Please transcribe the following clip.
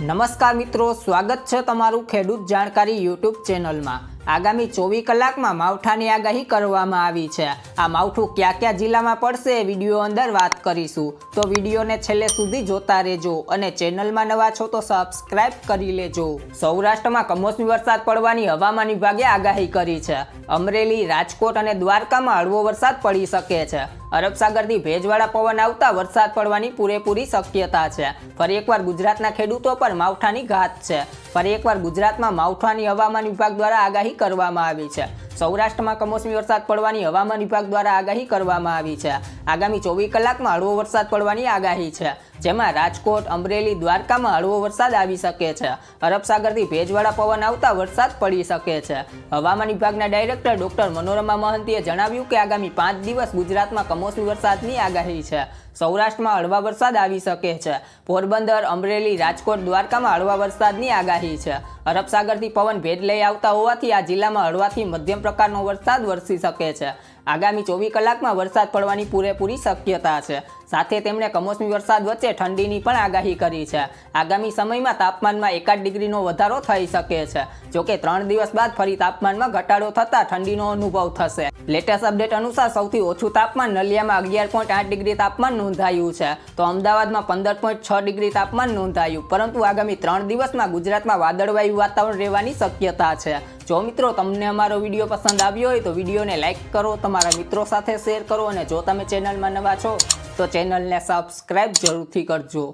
નમસ્કાર મિત્રો, સ્વાગત છે તમારું ખેડૂત જાણકારી યુટ્યુબ ચેનલમાં. આગામી ચોવીસ કલાકમાં માવઠાની આગાહી કરવામાં આવી છે. આ માવઠું કયા કયા જિલ્લામાં પડશે એ વીડિયો અંદર વાત કરીશું. તો વિડીયોને છેલ્લે સુધી જોતા રહેજો અને ચેનલમાં નવા છો તો સબસ્ક્રાઇબ કરી લેજો. સૌરાષ્ટ્રમાં કમોસમી વરસાદ પડવાની હવામાન વિભાગે આગાહી કરી છે. અમરેલી, રાજકોટ અને દ્વારકામાં હળવો વરસાદ પડી શકે છે. અરબ સાગરથી ભેજવાળા પવન આવતા વરસાદ પડવાની પૂરેપૂરી શક્યતા છે. ફરી એકવાર ગુજરાતના ખેડૂતો પર માવઠાની ઘાત છે. ફરી એકવાર ગુજરાતમાં માવઠાની હવામાન વિભાગ દ્વારા આગાહી કરવામાં આવી છે. સૌરાષ્ટ્રમાં કમોસમી વરસાદ પડવાની હવામાન વિભાગ દ્વારા આગાહી કરવામાં આવી છે. આગામી ચોવીસ કલાકમાં હળવો વરસાદ પડવાની આગાહી છે. જેમાં રાજકોટ, અમરેલી, દ્વારકામાં હળવો વરસાદ આવી શકે છે. અરબસાગરથી ભેજવાળા પવન આવતા વરસાદ પડી શકે છે. હવામાન વિભાગના ડાયરેક્ટર ડોક્ટર મનોરમા મહંતીએ જણાવ્યું કે આગામી પાંચ દિવસ ગુજરાતમાં કમોસમી વરસાદની આગાહી છે. સૌરાષ્ટ્રમાં હળવા વરસાદ આવી શકે છે. પોરબંદર, અમરેલી, રાજકોટ, દ્વારકામાં હળવા વરસાદની આગાહી છે. અરબસાગરથી પવન ભેજ લઈ આવતા હોવાથી આ જિલ્લામાં હળવાથી મધ્યમ પ્રકારનો વરસાદ વરસી શકે છે. આગામી ચોવીસ કલાકમાં વરસાદ પડવાની પૂરેપૂરી શક્યતા છે. સાથે તેમણે કમોસમી વરસાદ વચ્ચે ઠંડીની પણ આગાહી કરી છે. આગામી સમયમાં તાપમાનમાં એકાદ ડિગ્રીનો વધારો થઈ શકે છે. જોકે ત્રણ દિવસ બાદ ફરી તાપમાનમાં ઘટાડો થતાં ઠંડીનો અનુભવ થશે. લેટેસ્ટ અપડેટ અનુસાર સૌથી ઓછું તાપમાન નલિયામાં અગિયાર પોઈન્ટ આઠ ડિગ્રી તાપમાન નોંધાયું છે. તો અમદાવાદમાં પંદર પોઈન્ટ છ ડિગ્રી તાપમાન નોંધાયું. પરંતુ આગામી ત્રણ દિવસમાં ગુજરાતમાં વાદળવાયુ વાતાવરણ રહેવાની શક્યતા છે. જો મિત્રો તમને અમારો વીડિયો પસંદ આવ્યો હોય તો વિડીયોને લાઇક કરો, તમારા મિત્રો સાથે શેર કરો અને જો તમે ચેનલમાં નવા છો તો ચેનલને સબસ્ક્રાઈબ જરૂરથી કરજો.